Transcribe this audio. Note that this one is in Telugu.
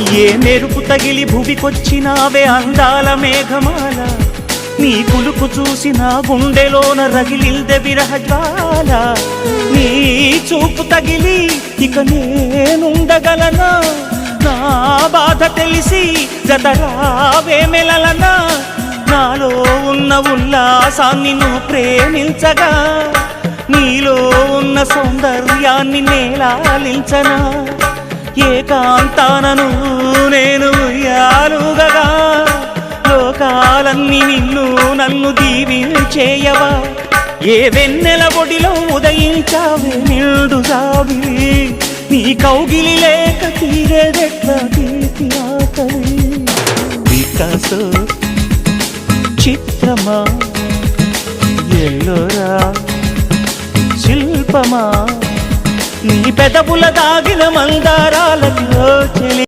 ఏ మెరుపు తగిలి భువికొచ్చినావే అందాల మేఘమాల? నీ కులుకు చూసిన గుండెలోన రగిలిల్దె విరహజ్వాల నీ చూపు తగిలి ఇక నేనుండగలనా? నా బాధ తెలిసి జతరావే మెలలనా? నాలో ఉన్న ఉల్లాసాన్ని నువ్వు ప్రేమించగా? నీలో ఉన్న సౌందర్యాన్ని నేలాలించనా? ఏకాంతానను నేను ఉయ్యాలుగగా. లోకాలన్నీ నిన్ను నన్ను దీవించేయవా ఏ వెన్నెల ఒడిలో ఉదయించావే నిండు జాబిలి నీ కౌగిలి లేక తీరేదెట్లా తీపి ఆకలి. వికాస చిత్రమా? ఎల్లోరా? శిల్పమా? నీ పెదవుల దాగిన మందారాలలో చెలి